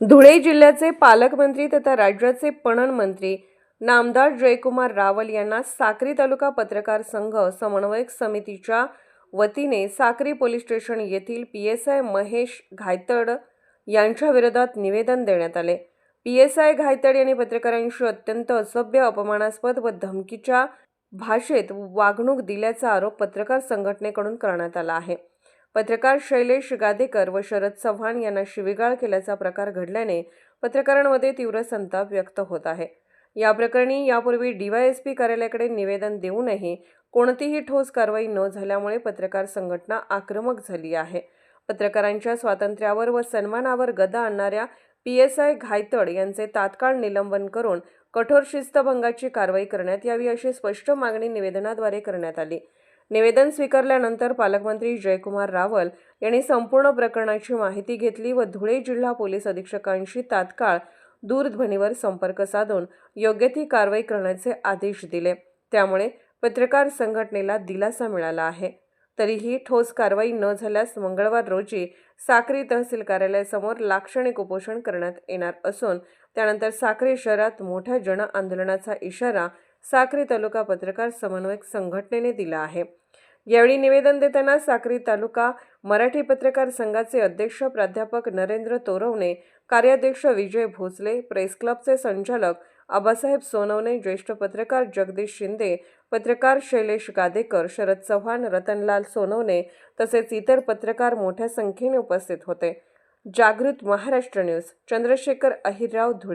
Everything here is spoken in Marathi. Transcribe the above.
धुळे जिल्ह्याचे पालकमंत्री तथा राज्याचे पणन मंत्री नामदार जयकुमार रावल यांना साक्री तालुका पत्रकार संघ समन्वयक समितीच्या वतीने साक्री पोलीस स्टेशन येथील P S I Mahesh Ghaytad यांच्या विरोधात निवेदन देण्यात आले. पी एस आय घायतड यांनी पत्रकारांशी अत्यंत असभ्य अपमानास्पद व धमकीच्या भाषेत वागणूक दिल्याचा आरोप पत्रकार संघटनेकडून करण्यात आला आहे. पत्रकार शैलेश गादेकर व शरद चव्हाण यांना शिवीगाळ केल्याचा प्रकार घडल्याने पत्रकारांमध्ये तीव्र संताप व्यक्त होत आहे. या प्रकरणी यापूर्वी डीवायएसपी कार्यालयाकडे निवेदन देऊनही कोणतीही ठोस कारवाई न झाल्यामुळे पत्रकार संघटना आक्रमक झाली आहे. पत्रकारांच्या स्वातंत्र्यावर व सन्मानावर गदा आणणाऱ्या पी एस आय घायतड यांचे तात्काळ निलंबन करून कठोर शिस्तभंगाची कारवाई करण्यात यावी अशी स्पष्ट मागणी निवेदनाद्वारे करण्यात आली. निवेदन स्वीकारल्यानंतर पालकमंत्री जयकुमार रावल यांनी संपूर्ण प्रकरणाची माहिती घेतली व धुळे जिल्हा पोलीस अधीक्षकांशी तात्काळ दूरध्वनीवर संपर्क साधून योग्य ती कारवाई करण्याचे आदेश दिले. त्यामुळे पत्रकार संघटनेला दिलासा मिळाला आहे. तरीही ठोस कारवाई न झाल्यास मंगळवार रोजी साक्री तहसील कार्यालयासमोर लाक्षणिक उपोषण करण्यात येणार असून त्यानंतर साक्री शहरात मोठ्या जन आंदोलनाचा इशारा साक्री तालुका पत्रकार समन्वयक संघटनेने दिला आहे. यावेळी निवेदन देताना साक्री तालुका मराठी पत्रकार संघाचे अध्यक्ष प्राध्यापक नरेंद्र तोरवणे कार्याध्यक्ष विजय भोसले प्रेस क्लबचे संचालक आबासाहेब सोनवणे ज्येष्ठ पत्रकार जगदीश शिंदे पत्रकार शैलेश गादेकर शरद चव्हाण रतनलाल सोनवणे तसेच इतर पत्रकार मोठ्या संख्येने उपस्थित होते. जागृत महाराष्ट्र न्यूज चंद्रशेखर अहिरराव धुळे.